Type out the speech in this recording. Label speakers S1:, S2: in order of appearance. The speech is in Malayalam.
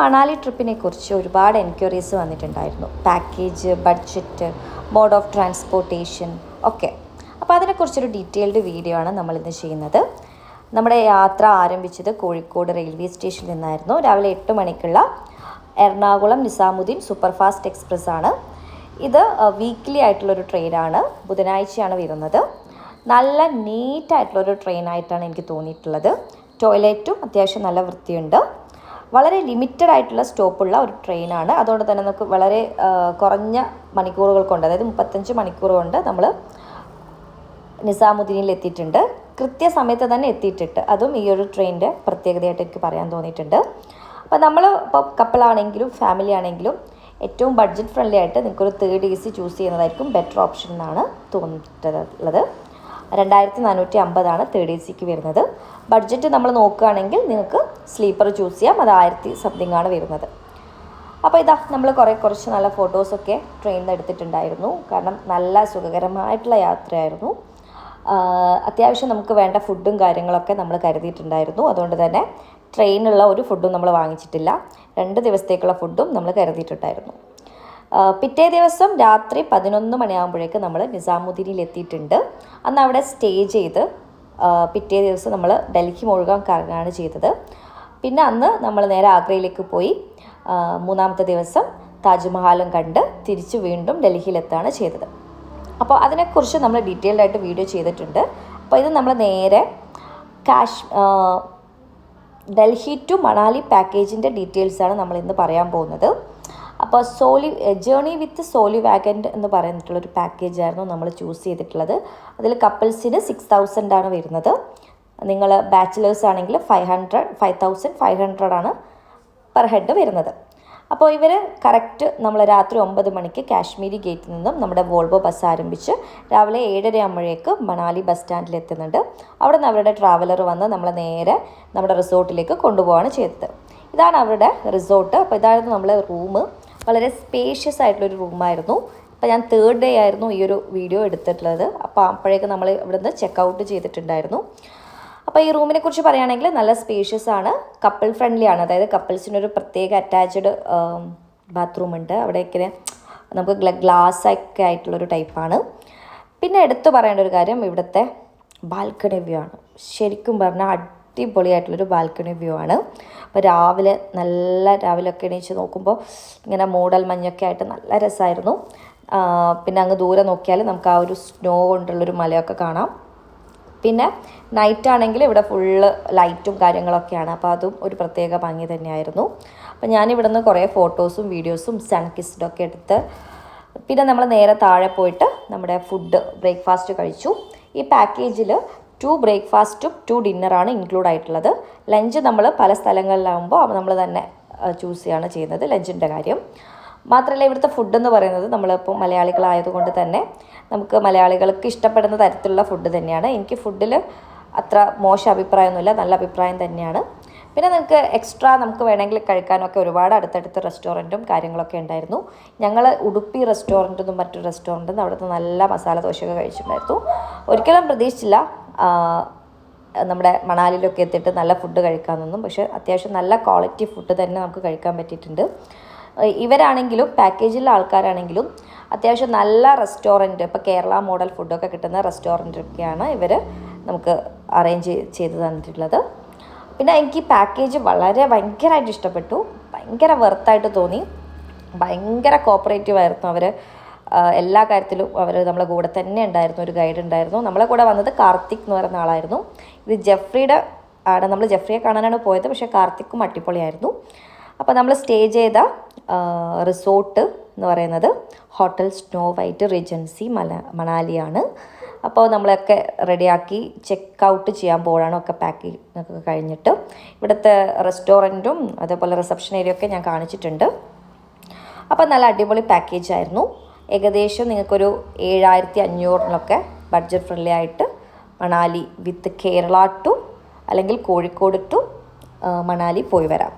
S1: മണാലി ട്രിപ്പിനെ കുറിച്ച് ഒരുപാട് എൻക്വയറീസ് വന്നിട്ടുണ്ടായിരുന്നു. Package budget mode of transportation ഒക്കെ. അപ്പോൾ അതിനെക്കുറിച്ചൊരു ഡീറ്റെയിൽഡ് വീഡിയോ ആണ് നമ്മളിന്ന് ചെയ്യുന്നത്. നമ്മുടെ യാത്ര ആരംഭിച്ചത് കോഴിക്കോട് റെയിൽവേ സ്റ്റേഷനിൽ നിന്നായിരുന്നു. രാവിലെ എട്ട് മണിക്കുള്ള എറണാകുളം നിസാമുദ്ദീൻ സൂപ്പർഫാസ്റ്റ് എക്സ്പ്രസ് ആണ്. ഇത് വീക്ക്ലി ആയിട്ടുള്ളൊരു ട്രെയിനാണ്. ബുധനാഴ്ചയാണ് വരുന്നത്. നല്ല നീറ്റായിട്ടുള്ളൊരു ട്രെയിനായിട്ടാണ് എനിക്ക് തോന്നിയിട്ടുള്ളത്. ടോയ്ലറ്റും അത്യാവശ്യം നല്ല വൃത്തിയുണ്ട്. വളരെ ലിമിറ്റഡ് ആയിട്ടുള്ള സ്റ്റോപ്പുള്ള ഒരു ട്രെയിനാണ് അതുകൊണ്ട് തന്നെ നമുക്ക് വളരെ കുറഞ്ഞ മണിക്കൂറുകൾ കൊണ്ട് അതായത് മുപ്പത്തഞ്ച് മണിക്കൂർ കൊണ്ട് നമ്മൾ നിസാമുദ്ദീനിൽ എത്തിയിട്ടുണ്ട്. കൃത്യസമയത്ത് തന്നെ എത്തിയിട്ടുണ്ട്. അതും ഈ ഒരു ട്രെയിനിന്റെ പ്രത്യേകതയായിട്ട് എനിക്ക് പറയാൻ തോന്നിയിട്ടുണ്ട്. അപ്പോൾ നമ്മൾ ഇപ്പോൾ കപ്പിളാണെങ്കിലും ഫാമിലി ആണെങ്കിലും ഏറ്റവും ബഡ്ജറ്റ് ഫ്രണ്ട്ലി ആയിട്ട് നിങ്ങൾക്കൊരു തേർഡ് എ സി ചൂസ് ചെയ്യുന്നതായിരിക്കും ബെറ്റർ ഓപ്ഷൻ എന്നാണ് തോന്നിയിട്ടുള്ളത്. രണ്ടായിരത്തി നാനൂറ്റി അമ്പതാണ് തേർഡ് എ സിക്ക് വരുന്നത്. ബഡ്ജറ്റ് നമ്മൾ നോക്കുകയാണെങ്കിൽ നിങ്ങൾക്ക് സ്ലീപ്പർ ചൂസ് ചെയ്യാം. അത് ആയിരത്തി സംതിങ് ആണ് വരുന്നത്. അപ്പോൾ ഇതാ നമ്മൾ കുറേ കുറച്ച് നല്ല ഫോട്ടോസൊക്കെ ട്രെയിനിൽ എടുത്തിട്ടുണ്ടായിരുന്നു. കാരണം നല്ല സുഖകരമായിട്ടുള്ള യാത്രയായിരുന്നു. അത്യാവശ്യം നമുക്ക് വേണ്ട ഫുഡും കാര്യങ്ങളൊക്കെ നമ്മൾ കരുതിയിട്ടുണ്ടായിരുന്നു. അതുകൊണ്ട് തന്നെ ട്രെയിനുള്ള ഒരു ഫുഡും നമ്മൾ വാങ്ങിച്ചിട്ടില്ല. രണ്ട് ദിവസത്തേക്കുള്ള ഫുഡും നമ്മൾ കരുതിയിട്ടുണ്ടായിരുന്നു. പിറ്റേ ദിവസം രാത്രി പതിനൊന്ന് മണിയാകുമ്പോഴേക്ക് നമ്മൾ നിസാമുദ്ദീനിൽ എത്തിയിട്ടുണ്ട്. അന്ന് അവിടെ സ്റ്റേ ചെയ്ത് പിറ്റേ ദിവസം നമ്മൾ ഡൽഹി മുഴുകാൻ കറങ്ങാണ് ചെയ്തത്. പിന്നെ അന്ന് നമ്മൾ നേരെ ആഗ്രയിലേക്ക് പോയി. മൂന്നാമത്തെ ദിവസം താജ്മഹാലും കണ്ട് തിരിച്ച് വീണ്ടും ഡൽഹിയിലെത്താണ് ചെയ്തത്. അപ്പോൾ അതിനെക്കുറിച്ച് നമ്മൾ ഡീറ്റെയിൽഡ് ആയിട്ട് വീഡിയോ ചെയ്തിട്ടുണ്ട്. അപ്പോൾ ഇത് നമ്മൾ നേരെ കാശ് ഡൽഹി ടു മണാലി പാക്കേജിന്റെ ഡീറ്റെയിൽസാണ് നമ്മൾ ഇന്ന് പറയാൻ പോകുന്നത്. അപ്പോൾ സോലി ജേണി വിത്ത് സോലി വാഗൻഡ് എന്ന് പറഞ്ഞിട്ടുള്ളൊരു പാക്കേജായിരുന്നു നമ്മൾ ചൂസ് ചെയ്തിട്ടുള്ളത്. അതിൽ കപ്പിൾസിന് സിക്സ് ആണ് വരുന്നത്. നിങ്ങൾ ബാച്ചിലേഴ്സ് ആണെങ്കിൽ five hundred five thousand five hundred ആണ് പെർ ഹെഡ് വരുന്നത്. അപ്പോൾ ഇവർ കറക്റ്റ് നമ്മൾ രാത്രി ഒമ്പത് മണിക്ക് കാശ്മീരി ഗേറ്റിൽ നിന്നും നമ്മുടെ വോൾവോ ബസ് ആരംഭിച്ച് രാവിലെ ഏഴര ആകുമ്പോഴേക്ക് മണാലി ബസ് സ്റ്റാൻഡിൽ എത്തുന്നുണ്ട്. അവിടെ നിന്ന് അവരുടെ ട്രാവലർ വന്ന് നമ്മളെ നേരെ നമ്മുടെ റിസോർട്ടിലേക്ക് കൊണ്ടുപോവാണ് ചെയ്തത്. ഇതാണ് അവരുടെ റിസോർട്ട് അപ്പോൾ ഇതായിരുന്നു നമ്മളെ റൂം വളരെ സ്പേഷ്യസ് ആയിട്ടുള്ള ഒരു റൂമായിരുന്നു അപ്പോൾ ഞാൻ തേർഡ് ഡേ ആയിരുന്നു ഈ ഒരു വീഡിയോ എടുത്തിട്ടുള്ളത്. അപ്പോൾ അപ്പോഴേക്ക് നമ്മൾ ഇവിടുന്ന് ചെക്ക് ഔട്ട് ചെയ്തിട്ടുണ്ടായിരുന്നു. അപ്പോൾ ഈ റൂമിനെ കുറിച്ച് പറയുകയാണെങ്കിൽ നല്ല സ്പേഷ്യസ് ആണ്. കപ്പിൾ ഫ്രണ്ട്ലി ആണ്. അതായത് കപ്പിൾസിനൊരു പ്രത്യേക അറ്റാച്ച്ഡ് ബാത്റൂം ഉണ്ട്. അവിടെ ഇങ്ങനെ നമുക്ക് ഗ്ലാസ് ഒക്കെ ആയിട്ടുള്ളൊരു ടൈപ്പാണ് പിന്നെ എടുത്തു പറയേണ്ട ഒരു കാര്യം ഇവിടുത്തെ ബാൽക്കണി വ്യൂ ആണ്. ശരിക്കും പറഞ്ഞാൽ അടിപൊളിയായിട്ടുള്ളൊരു ബാൽക്കണി വ്യൂ ആണ്. അപ്പോൾ രാവിലെ നല്ല രാവിലെ ഒക്കെ എണീച്ച് നോക്കുമ്പോൾ ഇങ്ങനെ മൂടൽ മഞ്ഞൊക്കെ ആയിട്ട് നല്ല രസമായിരുന്നു പിന്നെ അങ്ങ് ദൂരെ നോക്കിയാൽ നമുക്ക് ആ ഒരു സ്നോ കൊണ്ടുള്ളൊരു മലയൊക്കെ കാണാം. പിന്നെ നൈറ്റ് ആണെങ്കിൽ ഇവിടെ ഫുള്ള് ലൈറ്റും കാര്യങ്ങളൊക്കെയാണ്. അപ്പോൾ അതും ഒരു പ്രത്യേക ഭംഗി തന്നെയായിരുന്നു. അപ്പോൾ ഞാനിവിടെ നിന്ന് കുറേ ഫോട്ടോസും വീഡിയോസും സൺ ഒക്കെ എടുത്ത് പിന്നെ നമ്മൾ നേരെ താഴെ പോയിട്ട് നമ്മുടെ ഫുഡ് ബ്രേക്ക്ഫാസ്റ്റ് കഴിച്ചു. ഈ പാക്കേജിൽ ടു ബ്രേക്ക്ഫാസ്റ്റും ടു ഡിന്നറാണ് ഇൻക്ലൂഡ് ആയിട്ടുള്ളത്. ലഞ്ച് നമ്മൾ പല സ്ഥലങ്ങളിലാകുമ്പോൾ നമ്മൾ തന്നെ ചൂസ് ചെയ്യാണ് ചെയ്യുന്നത്. ലഞ്ചിന്റെ കാര്യം. മാത്രമല്ല ഇവിടുത്തെ ഫുഡ് എന്ന് പറയുന്നത് നമ്മളിപ്പോൾ മലയാളികളായതുകൊണ്ട് തന്നെ നമുക്ക് മലയാളികൾക്ക് ഇഷ്ടപ്പെടുന്ന തരത്തിലുള്ള ഫുഡ് തന്നെയാണ്. എനിക്ക് ഫുഡിൽ അത്ര മോശം അഭിപ്രായമൊന്നുമില്ല. നല്ല അഭിപ്രായം തന്നെയാണ്. പിന്നെ നിങ്ങൾക്ക് എക്സ്ട്രാ നമുക്ക് വേണമെങ്കിൽ കഴിക്കാനൊക്കെ ഒരുപാട് അടുത്തടുത്ത റെസ്റ്റോറന്റും കാര്യങ്ങളൊക്കെ ഉണ്ടായിരുന്നു. ഞങ്ങൾ ഉടുപ്പി റെസ്റ്റോറന്റെന്നും മറ്റൊരു റെസ്റ്റോറന്റെന്നും അവിടുത്തെ നല്ല മസാല ദോശയൊക്കെ കഴിച്ചിട്ടുണ്ടായിരുന്നു. ഒരിക്കലും പ്രതീക്ഷിച്ചില്ല. നമ്മുടെ മണാലിയിലൊക്കെ എത്തിയിട്ട് നല്ല ഫുഡ് കഴിക്കാമെന്നൊന്നും പക്ഷെ അത്യാവശ്യം നല്ല ക്വാളിറ്റി ഫുഡ് തന്നെ നമുക്ക് കഴിക്കാൻ പറ്റിയിട്ടുണ്ട്. ഇവരാണെങ്കിലും പാക്കേജിലെ ആൾക്കാരാണെങ്കിലും അത്യാവശ്യം നല്ല റെസ്റ്റോറന്റ് ഇപ്പോൾ കേരള മോഡൽ ഫുഡൊക്കെ കിട്ടുന്ന റെസ്റ്റോറന്റൊക്കെയാണ് ഇവർ നമുക്ക് അറേഞ്ച് ചെയ്ത് തന്നിട്ടുള്ളത്. പിന്നെ എനിക്ക് പാക്കേജ് വളരെ ഭയങ്കരമായിട്ട് ഇഷ്ടപ്പെട്ടു. ഭയങ്കര വെർത്തായിട്ട് തോന്നി. ഭയങ്കര കോപ്പറേറ്റീവ് ആയിരുന്നു അവർ എല്ലാ കാര്യത്തിലും അവർ നമ്മളെ കൂടെ തന്നെ ഉണ്ടായിരുന്നു ഒരു ഗൈഡ് ഉണ്ടായിരുന്നു. നമ്മളെ കൂടെ വന്നത് കാർത്തിക് എന്ന് പറയുന്ന ആളായിരുന്നു. ഇത് ജെഫ്രിയുടെ ആണ്. നമ്മൾ ജെഫ്രിയെ കാണാനാണ് പോയത്. പക്ഷേ കാർത്തിക്കും അടിപൊളിയായിരുന്നു. അപ്പോൾ നമ്മൾ സ്റ്റേ ചെയ്ത റിസോർട്ട് എന്ന് പറയുന്നത് ഹോട്ടൽ സ്നോ വൈറ്റ് റിജൻസി മല മണാലിയാണ്. അപ്പോൾ നമ്മളൊക്കെ റെഡിയാക്കി ചെക്ക് ഔട്ട് ചെയ്യാൻ പോകാണ് ഒക്കെ പാക്ക് ഒക്കെ കഴിഞ്ഞിട്ട്. ഇവിടുത്തെ റെസ്റ്റോറന്റും അതേപോലെ റിസപ്ഷൻ ഏരിയ ഒക്കെ ഞാൻ കാണിച്ചിട്ടുണ്ട്. അപ്പോൾ നല്ല അടിപൊളി പാക്കേജ് ആയിരുന്നു. ഏകദേശം നിങ്ങൾക്കൊരു ഏഴായിരത്തി അഞ്ഞൂറിനൊക്കെ ബഡ്ജറ്റ് ഫ്രണ്ട്ലി ആയിട്ട് മണാലി വിത്ത് കേരള ടു അല്ലെങ്കിൽ കോഴിക്കോട് ടു മണാലി പോയി വരാം.